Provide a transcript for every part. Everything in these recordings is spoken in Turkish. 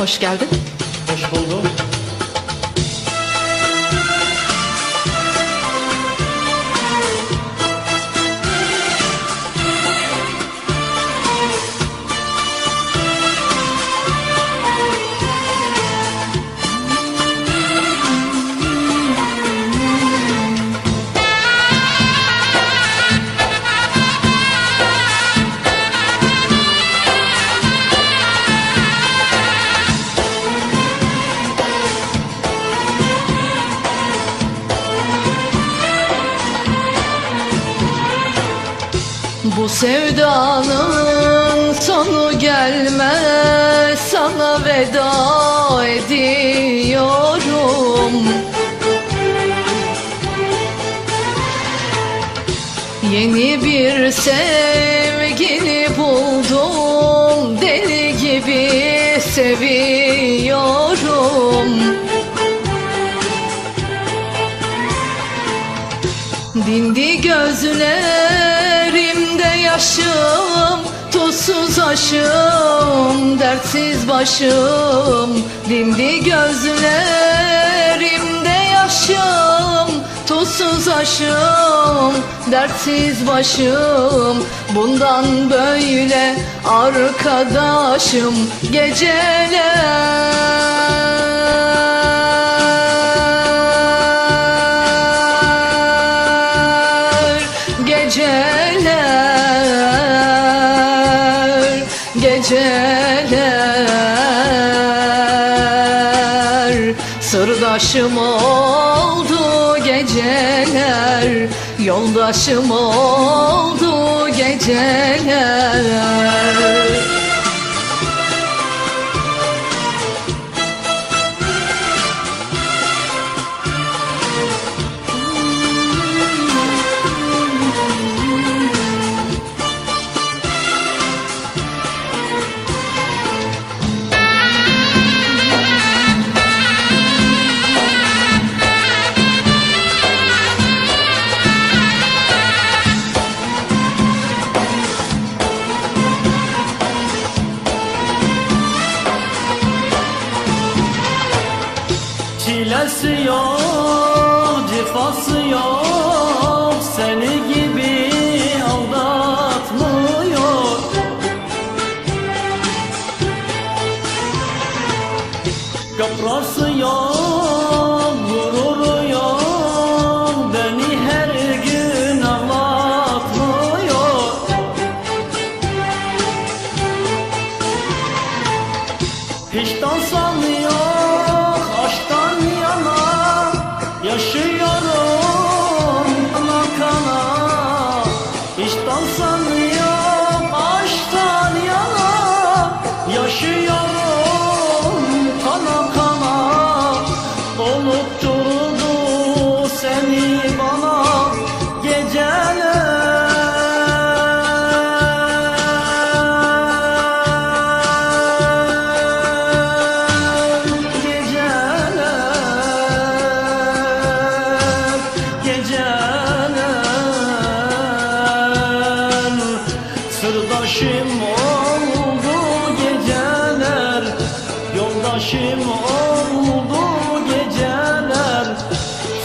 Hoş geldin. Hoş buldum. Bu sevdanın sonu gelmez Sana veda ediyorum. Yeni bir sevgili buldum Deli gibi seviyorum. Dindi gözlerimde yaşım Tuzsuz aşım, dertsiz başım Dindi gözlerimde yaşım Tuzsuz aşım, dertsiz başım. Bundan böyle arkadaşım Geceler Sırdaşım oldu geceler Yoldaşım oldu geceler Çilesi yok, cefası yok Seni gibi aldatmıyor. Kaprası yok, Estão sonhando Yoldaşım oldu geceler. Yoldaşım oldu geceler.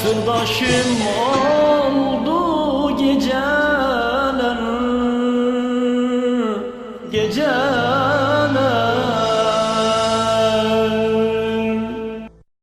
Sırdaşım oldu geceler. Geceler